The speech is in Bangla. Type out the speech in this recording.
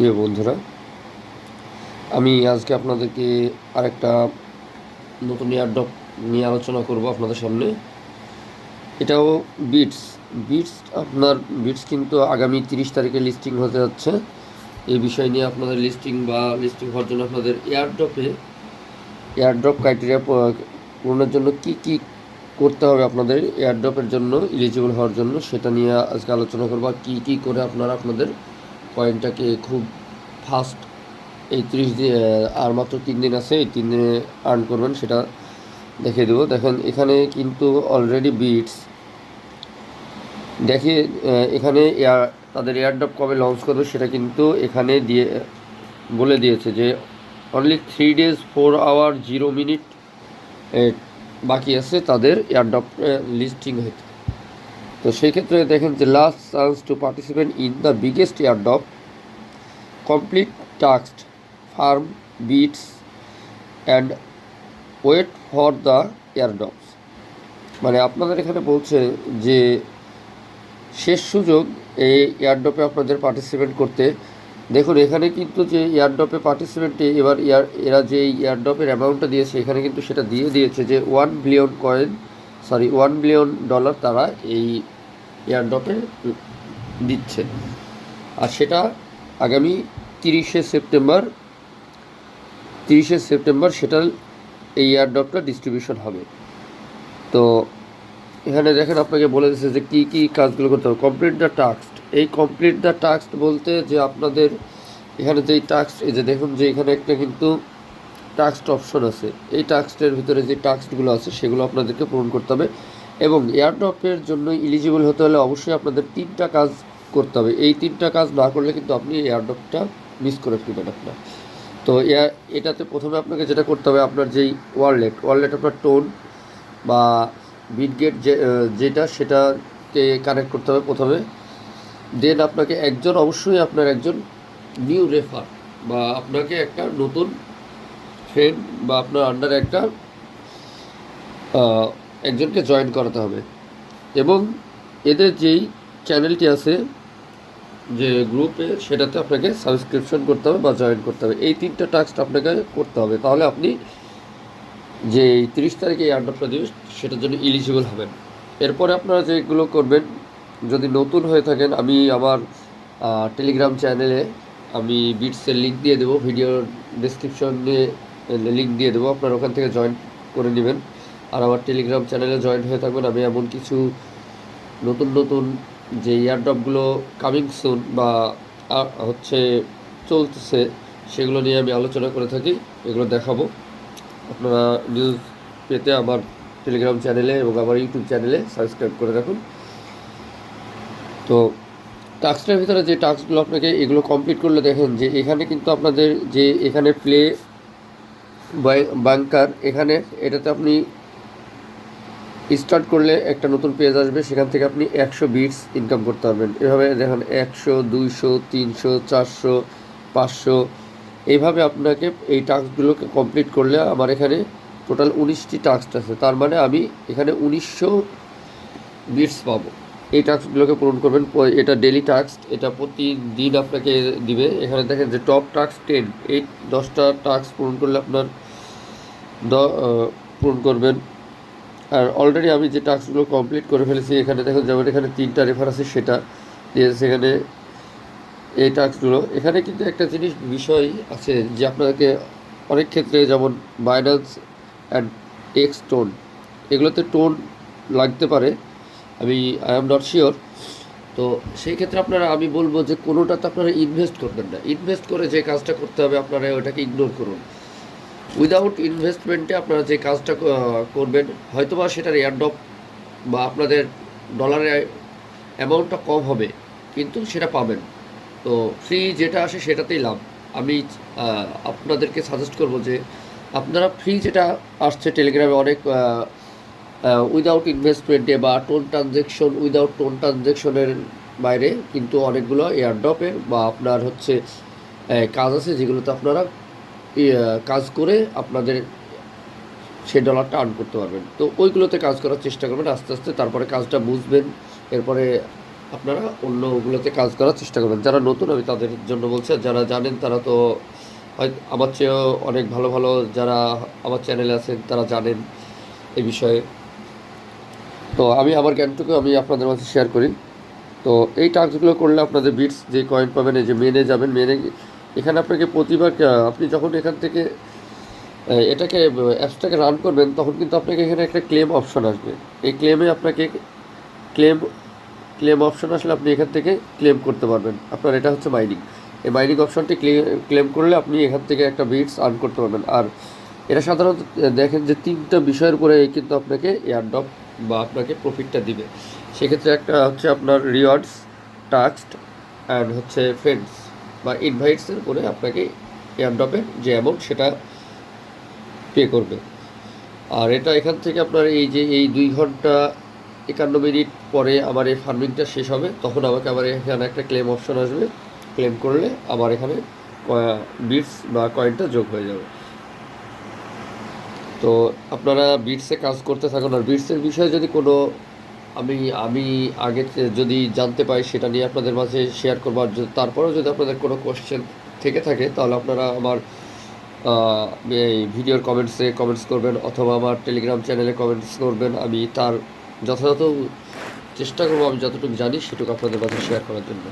প্রিয় বন্ধুরা, আমি আজকে আপনাদেরকে আরেকটা নতুন এয়ারড্রপ নিয়ে আলোচনা করব আপনাদের সামনে। এটাও বিটস বিটস আপনার বিটস কিন্তু আগামী তিরিশ তারিখে লিস্টিং হতে যাচ্ছে। এই বিষয় নিয়ে আপনাদের লিস্টিং বা লিস্টিং হওয়ার জন্য আপনাদের এয়ারড্রপে এয়ারড্রপ ক্রাইটেরিয়া পূরণের জন্য কি কি করতে হবে আপনাদের এয়ারড্রপের জন্য এলিজিবল হওয়ার জন্য, সেটা নিয়ে আজকে আলোচনা করব। কী কী করে আপনারা আপনাদের কয়েনটাকে খুব ফাস্ট এই ত্রিশ দিন আর মাত্র তিন দিন আছে, এই তিন দিনে আর্ন করবেন, সেটা দেখিয়ে দেবো। দেখেন, এখানে কিন্তু অলরেডি বিটস দেখে এখানে এয়ার তাদের এয়ারড্রপ কবে লঞ্চ করবে সেটা কিন্তু এখানে দিয়ে, বলে দিয়েছে যে only three days four hour zero minute বাকি আছে তাদের এয়ারড্রপ লিস্টিং হতে তো সেই ক্ষেত্রে দেখেন যে last chance to participate in the biggest airdrop complete task farm bits and wait for the airdrops মানে আপনাদের এখানে বলছে যে শেষ সুযোগ এই এয়ারড্রপে আপনাদের পার্টিসিপেট করতে। দেখুন, এখানে কিন্তু যে এয়ারড্রপে পার্টিসিপেন্টে এবার এয়ার এরা যে এয়ারড্রপের অ্যামাউন্টটা দিয়েছে, এখানে কিন্তু সেটা দিয়ে দিয়েছে যে one billion coin sorry one billion dollar তারা এই এয়ারড্রপে দিচ্ছে। আর সেটা আগামী তিরিশে সেপ্টেম্বর তিরিশে সেপ্টেম্বর সেটা এই এয়ারড্রপটা ডিস্ট্রিবিউশন হবে। তো এখানে দেখেন আপনাকে বলে দিচ্ছে যে কী কী কাজগুলো করতে হবে। কমপ্লিট দ্য টাস্ক এই কমপ্লিট দ্য টাস্ক বলতে যে আপনাদের এখানে যেই টাস্ক এই যে দেখুন যে এখানে একটা কিন্তু টাস্ক অপশন আছে। এই টাস্কের ভিতরে যে টাস্কগুলো আছে, সেগুলো আপনাদেরকে পূরণ করতে হবে এবং এয়ারড্রপের জন্য ইলিজিবল হতে হলে অবশ্যই আপনাদের তিনটা কাজ করতে হবে। এই তিনটা কাজ না করলে কিন্তু আপনি এয়ারড্রপটা মিস করে ফেলবেন আপনার। তো এটাতে প্রথমে আপনাকে যেটা করতে হবে, আপনার যেই ওয়ারলেট ওয়ারলেট আপনার টোন বা বিটগেট যে যেটা সেটাকে কানেক্ট করতে হবে প্রথমে। দেন আপনাকে একজন, অবশ্যই আপনার একজন নিউ রেফার বা আপনাকে একটা নতুন ফ্রেন্ড বা আপনার আন্ডারে একটা একজনকে জয়েন করাতে হবে। এবং এদের যেই চ্যানেলটি আছে, যে গ্রুপে সেটাতে আপনাকে সাবস্ক্রিপশন করতে হবে বা জয়েন করতে হবে। এই তিনটা টাস্ক আপনাকে করতে হবে। তাহলে আপনি যে তিরিশ তারিখে এই আন্ডারটা দিবে সেটার জন্য ইলিজিবল হবেন। এরপরে আপনারা যেগুলো করবেন, যদি নতুন হয়ে থাকেন, আমি আমার টেলিগ্রাম চ্যানেলে আমি বিটসের লিঙ্ক দিয়ে দেবো। ভিডিওর ডিসক্রিপশনে লিঙ্ক দিয়ে দেবো। আপনারা ওখান থেকে জয়েন করে নেবেন। আর আমার টেলিগ্রাম চ্যানেলে জয়েন হয়ে থাকবেন। আমি এমন কিছু নতুন নতুন যে এয়ারড্রপগুলো কামিং সুন বা হচ্ছে চলতেছে, সেগুলো নিয়ে আমি আলোচনা করে থাকি। এগুলো দেখাবো। আপনারা নিউজ পেতে আমার টেলিগ্রাম চ্যানেলে এবং আমার ইউটিউব চ্যানেলে সাবস্ক্রাইব করে রাখুন। তো টাস্কটার ভিতরে যে টাস্কগুলো আপনাকে এগুলো কমপ্লিট করলে দেখেন যে এখানে কিন্তু আপনাদের যে এখানে প্লে বাংকার। এখানে এটাতে আপনি স্টার্ট করলে একটা নতুন পেজ আসবে। সেখান থেকে আপনি একশো বিটস ইনকাম করতে পারবেন। এভাবে দেখেন একশো, দুইশো, তিনশো, চারশো, পাঁচশো। এইভাবে আপনাকে এই টাস্কগুলোকে কমপ্লিট করলে আমার এখানে টোটাল উনিশটি টাস্ক আছে। তার মানে আমি এখানে উনিশশো বিটস পাবো। এই টাস্কগুলোকে পূরণ করবেন এটা ডেলি টাস্ক এটা প্রতিদিন আপনাকে দিবে। এখানে দেখেন যে টপ টাস্ক টেন এই দশটা টাস্ক পূরণ করলে আপনার দ পূরণ করবেন। আর অলরেডি আমি যে টাস্কগুলো কমপ্লিট করে ফেলেছি, এখানে দেখুন যেমন এখানে তিনটা রেফার আছে, সেটা দিয়ে সেখানে এই টাস্কগুলো এখানে কিন্তু একটা জিনিস, বিষয় আছে যে আপনাকে অনেক ক্ষেত্রে যেমন বাইন্যান্স অ্যান্ড এক্স টোন এগুলোতে টোন লাগতে পারে। আমি আই এম নট শিওর তো সেই ক্ষেত্রে আপনারা, আমি বলব যে কোনোটাতে আপনারা ইনভেস্ট করবেন না। ইনভেস্ট করে যে কাজটা করতে হবে আপনারা ওটাকে ইগনোর করুন। উইদাউট ইনভেস্টমেন্টে আপনারা যে কাজটা করবেন, হয়তোবা সেটার এয়ারড্রপ বা আপনাদের ডলারের অ্যামাউন্টটা কম হবে, কিন্তু সেটা পাবেন। তো ফ্রি যেটা আসে সেটাতেই লাভ। আমি আপনাদেরকে সাজেস্ট করব যে আপনারা ফ্রি যেটা আসছে টেলিগ্রামে অনেক উইদাউট ইনভেস্টমেন্টে বা টোন ট্রানজেকশন উইদাউট টোন ট্রানজেকশনের বাইরে কিন্তু অনেকগুলো এয়ারড্রপের বা আপনার হচ্ছে কাজ আছে যেগুলোতে আপনারা কাজ করে আপনাদের সেই ডলারটা আর্ন করতে পারবেন। তো ওইগুলোতে কাজ করার চেষ্টা করবেন, আস্তে আস্তে তারপরে কাজটা বুঝবেন, এরপরে আপনারা অন্য ওগুলোতে কাজ করার চেষ্টা করবেন। যারা নতুন, আমি তাদের জন্য বলছি যারা জানেন তারা তো আমার চেয়েও অনেক ভালো ভালো যারা আমার চ্যানেলে আছেন তারা জানেন এই বিষয়ে। তো আমি আমার জ্ঞানটুকু আমি আপনাদের মাঝে শেয়ার করি। তো এই টাস্কগুলো করলে আপনাদের বিটস যে কয়েন পাবেন, এই যে মেনে যাবেন মেনে এখানে আপনাকে প্রতিবার আপনি যখন এখান থেকে এটাকে অ্যাপসটাকে রান করবেন, তখন কিন্তু আপনাকে এখানে একটা ক্লেম অপশন আসবে। এই ক্লেমে আপনাকে ক্লেম ক্লেম অপশন আসলে আপনি এখান থেকে ক্লেম করতে পারবেন। আপনার এটা হচ্ছে মাইনিং এই মাইনিং অপশনটি ক্লেম করলে আপনি এখান থেকে একটা বিটস আর্ন করতে পারবেন। আর এটা সাধারণত দেখেন যে তিনটা বিষয়ের উপরে কিন্তু আপনাকে এয়ারড্রপ বা আপনাকে প্রফিটটা দিবে। সেক্ষেত্রে একটা হচ্ছে আপনার রিওয়ার্ডস টাস্ক অ্যান্ড হচ্ছে ফ্রেন্ডস বা ইনভাইটসের উপরে আপনাকে এয়ারড্রপের যে অ্যামাউন্ট সেটা পে করবে। আর এটা এখান থেকে আপনার এই যে এই দুই ঘণ্টা একান্ন মিনিট পরে আমার এই ফার্মিংটা শেষ হবে, তখন আমাকে আবার এখানে একটা ক্লেম অপশন আসবে। ক্লেম করলে আমার এখানে বিটস বা কয়েনটা যোগ হয়ে যাবে। তো আপনারা বিটসে কাজ করতে থাকুন। আর বিটসের বিষয়ে যদি কোনো আমি আমি আগে যদি জানতে পাই, সেটা নিয়ে আপনাদের মাঝে শেয়ার করব। আর তারপরেও যদি আপনাদের কোনো কোশ্চেন থেকে থাকে, তাহলে আপনারা আমার এই ভিডিওর কমেন্টসে কমেন্টস করবেন, অথবা আমার টেলিগ্রাম চ্যানেলে কমেন্টস করবেন। আমি তার যথাযথ চেষ্টা করব, আমি যতটুকু জানি, সেটুকু আপনাদের মাঝে শেয়ার করার জন্য।